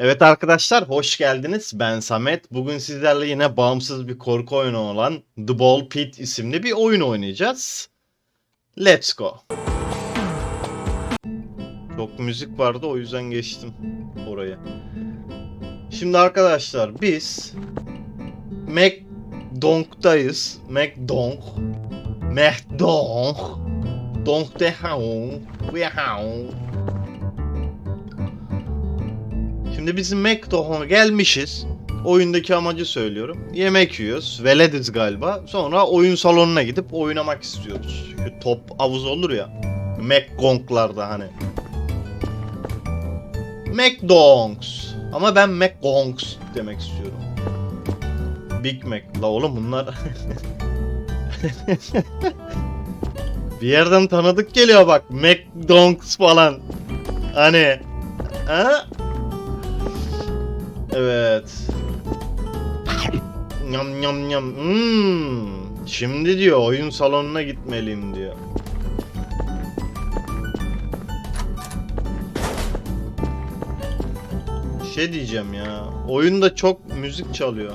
Evet arkadaşlar hoş geldiniz. Ben Samet. Bugün sizlerle yine bağımsız bir korku oyunu olan The Ball Pit isimli bir oyun oynayacağız. Let's go. Çok müzik vardı o yüzden geçtim oraya. Şimdi arkadaşlar biz McDonk'tayız. McDonk. McDonk. Donk de Haung. We Haung. Şimdi biz McDonald'a gelmişiz. Oyundaki amacı söylüyorum. Yemek yiyoruz. Velediz galiba. Sonra oyun salonuna gidip oynamak istiyoruz. Şu top havuz olur ya. McGong'larda hani. McDonks. Ama ben McGonks demek istiyorum. Big Mac. La oğlum bunlar... Bir yerden tanıdık geliyor bak. McDonks falan. Hani... Ha? Evet. Yam yam yam. Hmm. Şimdi diyor oyun salonuna gitmeliyim diyor. Şey diyeceğim ya. Oyunda çok müzik çalıyor.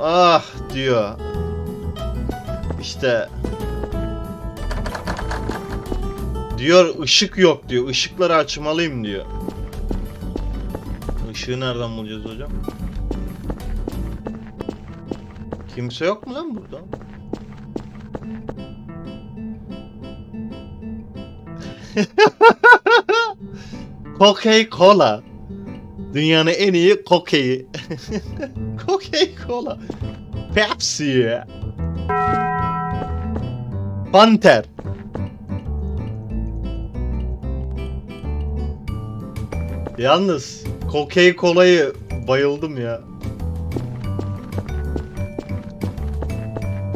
Ah diyor. İşte diyor ışık yok diyor. Işıkları açmalıyım diyor. Işığı nereden bulacağız hocam? Kimse yok mu lan burada? Coca-Cola. Dünyanın en iyi kokeyi. Coca-Cola. Pepsi. Panther. Yalnız Coca-Cola'yı bayıldım ya.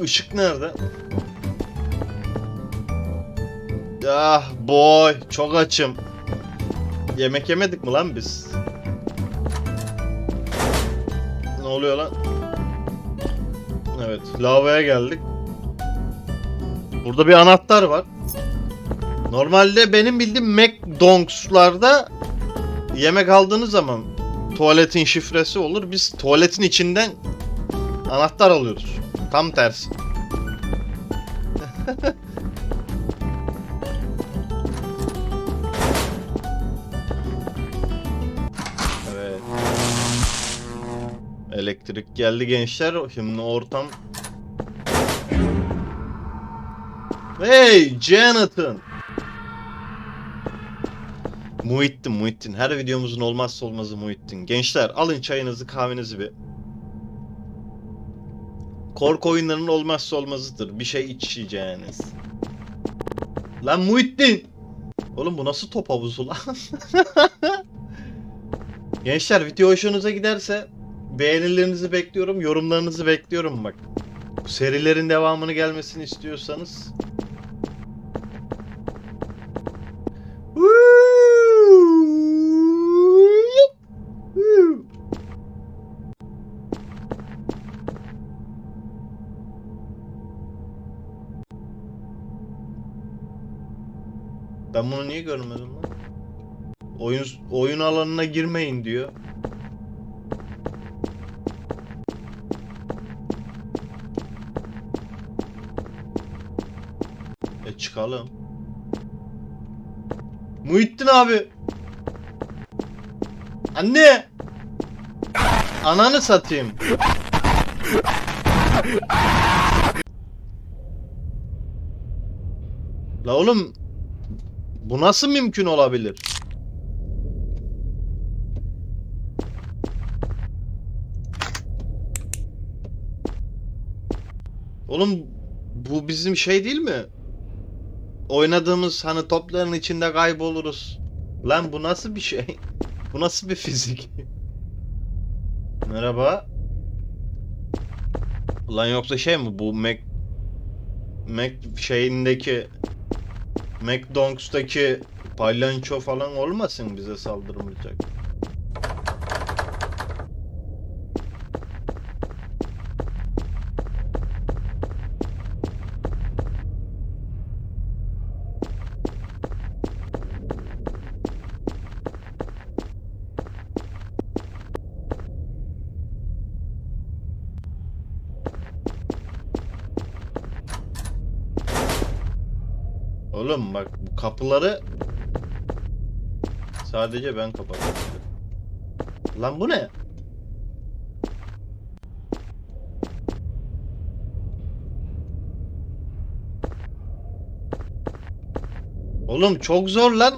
Işık nerede? Ah boy çok açım. Yemek yemedik mi lan biz? Ne oluyor lan? Evet lavaboya geldik. Burada bir anahtar var. Normalde benim bildiğim McDonald's'larda yemek aldığınız zaman tuvaletin şifresi olur. Biz tuvaletin içinden anahtar alıyoruz. Tam tersi. evet. Elektrik geldi gençler. Şimdi ortam Hey Jonathan. Muhittin, Muhittin. Her videomuzun olmazsa olmazı Muhittin. Gençler alın çayınızı, kahvenizi bir. Korku oyunlarının olmazsa olmazıdır. Bir şey içeceğiniz. Lan Muhittin! Oğlum bu nasıl top havuzu lan? Gençler video hoşunuza giderse beğenilerinizi bekliyorum, yorumlarınızı bekliyorum bak. Bu serilerin devamını gelmesini istiyorsanız Ben bunu niye görmedim lan? Oyun oyun alanına girmeyin diyor. E çıkalım. Muhittin abi. Anne. Ananı satayım. La oğlum bu nasıl mümkün olabilir? Oğlum bu bizim şey değil mi? Oynadığımız hani topların içinde kayboluruz. Lan bu nasıl bir şey? bu nasıl bir fizik? Merhaba. Lan yoksa şey mi bu Mac Mac şeyindeki McDonald's'taki palyanço falan olmasın bize saldırmayacak. Oğlum bak bu kapıları sadece ben kapatıyorum. Lan bu ne? Oğlum çok zor lan.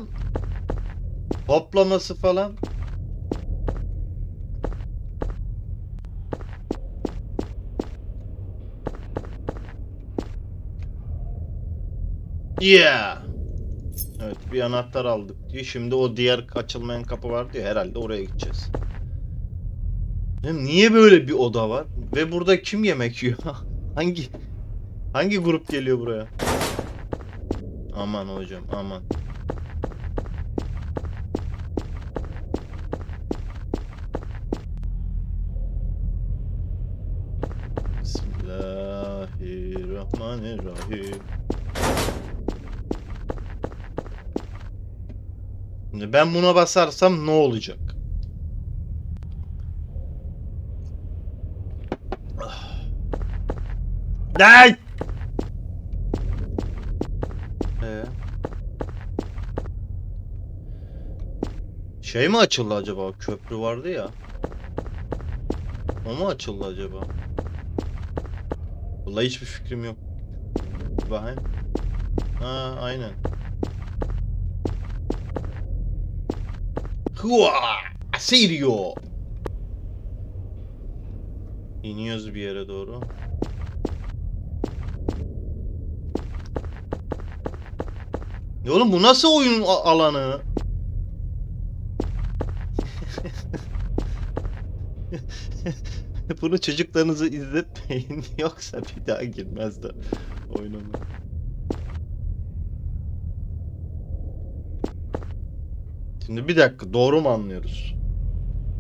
Toplaması falan. Yeah. Evet bir anahtar aldık diyor. Şimdi o diğer açılmayan kapı vardı ya herhalde oraya gideceğiz. Niye böyle bir oda var? Ve burada kim yemek yiyor? hangi hangi grup geliyor buraya? Aman hocam aman. Bismillahirrahmanirrahim. Ben buna basarsam ne olacak? Ay! Ee? Şey mi açıldı acaba? Köprü vardı ya. O mu açıldı acaba? Vallahi hiçbir fikrim yok. Bakayım. Ha aynen. Hua! Asirio! İniyoruz bir yere doğru. Ya oğlum bu nasıl oyun alanı? Bunu çocuklarınızı izletmeyin yoksa bir daha girmezler oyunuma. Şimdi bir dakika doğru mu anlıyoruz?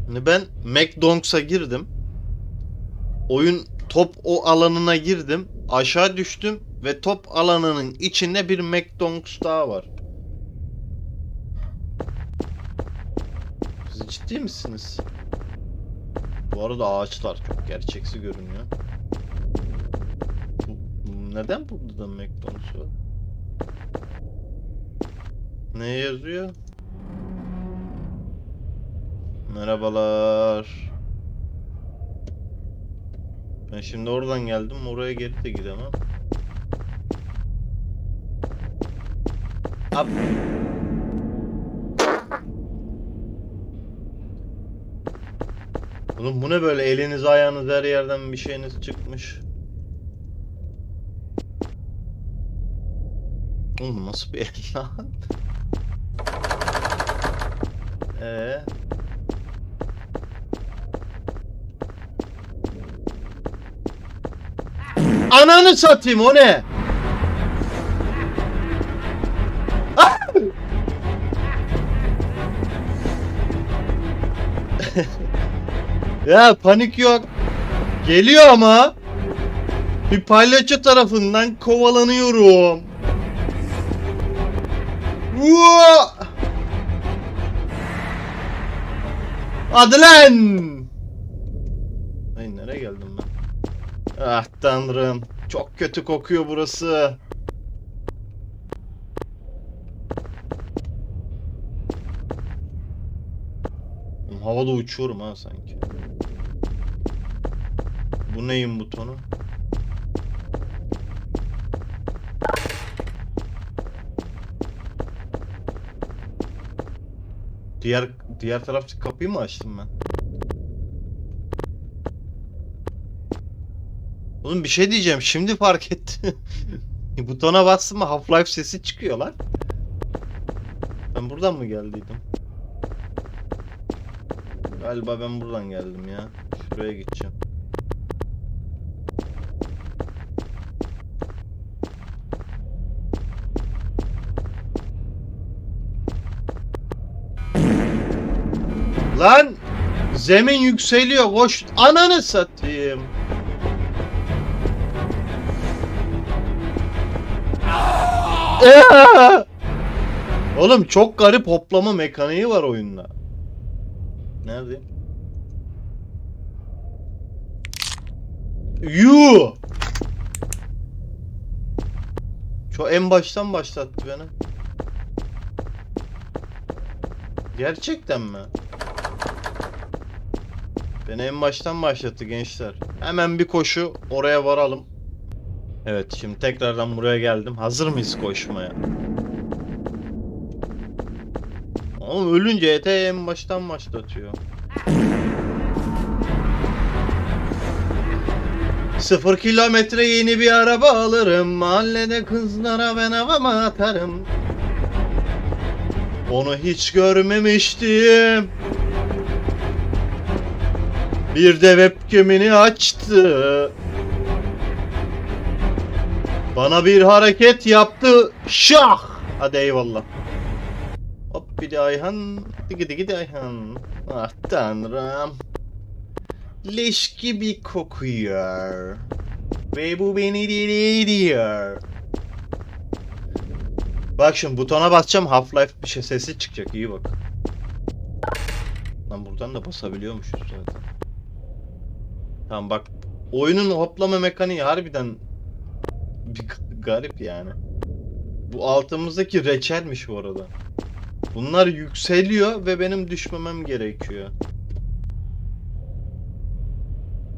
Şimdi ben McDonald's'a girdim. Oyun top o alanına girdim. Aşağı düştüm ve top alanının içinde bir McDonald's daha var. Siz ciddi misiniz? Bu arada ağaçlar çok gerçeksi görünüyor. Neden burada da McDonald's var? Ne yazıyor? Merhabalar. Ben şimdi oradan geldim. Oraya geri de gidemem. Ab Oğlum bu ne böyle eliniz ayağınız her yerden bir şeyiniz çıkmış. Oğlum nasıl bir el lan? Ee? Ananı satayım o ne? Ah! ya panik yok. Geliyor ama. Bir palyaço tarafından kovalanıyorum. Vua! Hadi lan! Ay nereye geldim ben? Ah tanrım. Çok kötü kokuyor burası. Havada uçuyorum ha sanki. Bu neyin butonu? Diğer diğer taraftaki kapıyı mı açtım ben? Oğlum bir şey diyeceğim. Şimdi fark ettim. Butona bastım mı Half-Life sesi çıkıyor lan. Ben buradan mı geldiydim? Galiba ben buradan geldim ya. Şuraya gideceğim. Lan! Zemin yükseliyor. Koş. Ananı satayım. Oğlum çok garip hoplama mekaniği var oyunda. Nerede? Yu. Şu en baştan başlattı beni. Gerçekten mi? Beni en baştan başlattı gençler. Hemen bir koşu oraya varalım. Evet şimdi tekrardan buraya geldim. Hazır mıyız koşmaya? Ama ölünce ete en baştan başlatıyor. Sıfır kilometre yeni bir araba alırım. Mahallede kızlara ben havama atarım. Onu hiç görmemiştim. Bir de webcam'ini açtı. Bana bir hareket yaptı. Şah! Hadi eyvallah. Hop bir de Ayhan. Digi digi de Ayhan. Ah tanrım. Leş gibi kokuyor. Ve bu beni deli ediyor. Bak şimdi butona basacağım Half-Life bir şey sesi çıkacak iyi bak. Lan buradan da basabiliyormuşuz zaten. Tamam bak oyunun hoplama mekaniği harbiden bir garip yani. Bu altımızdaki reçelmiş bu arada. Bunlar yükseliyor ve benim düşmemem gerekiyor.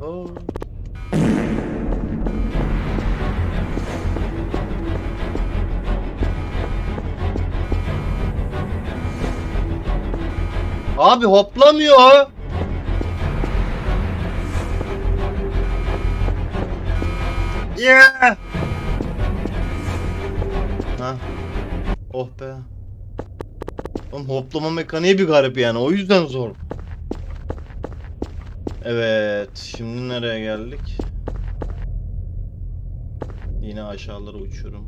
Oo. Abi hoplamıyor. Yeah. Oh be. Oğlum hoplama mekaniği bir garip yani. O yüzden zor. Evet. Şimdi nereye geldik? Yine aşağılara uçuyorum.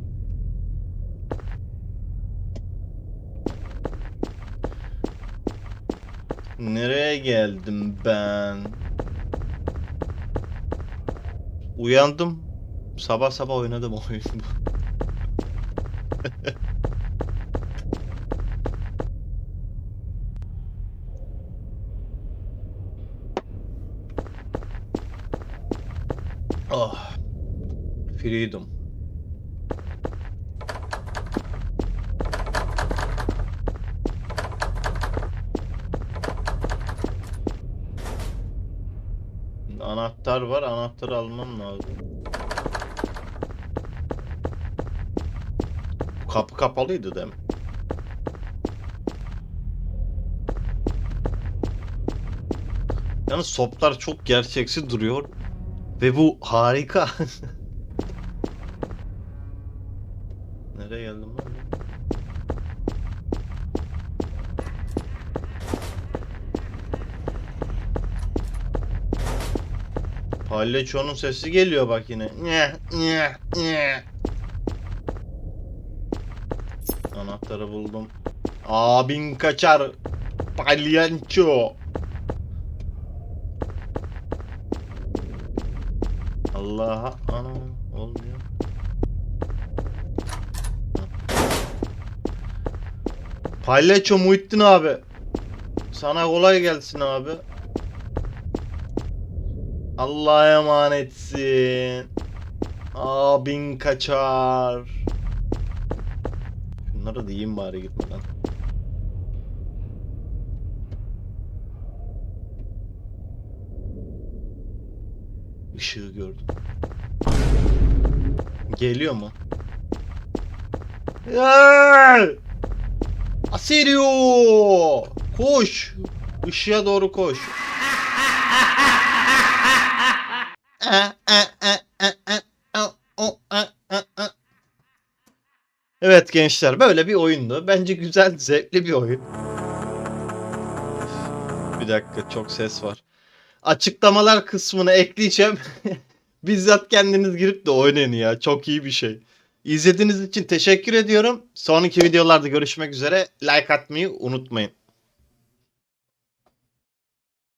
Nereye geldim ben? Uyandım. Sabah sabah oynadım oyunu. Ah. Freedom. Anahtar var. Anahtarı almam lazım. Kapı kapalıydı değil mi? Yalnız soplar çok gerçeksi duruyor. Ve bu harika. Nereye geldim ben? Palyaçonun sesi geliyor bak yine. Anahtarı buldum. Abin kaçar. Palyaço. Allah'a ana olmuyor. Palyaço Muhittin abi. Sana kolay gelsin abi. Allah'a emanetsin. Abin kaçar. Şunları da yiyeyim bari gitmeden. Işığı gördüm. Geliyor mu? Aserio! Koş! Işığa doğru koş. Evet gençler böyle bir oyundu. Bence güzel, zevkli bir oyun. Bir dakika çok ses var. Açıklamalar kısmına ekleyeceğim. Bizzat kendiniz girip de oynayın ya. Çok iyi bir şey. İzlediğiniz için teşekkür ediyorum. Sonraki videolarda görüşmek üzere. Like atmayı unutmayın.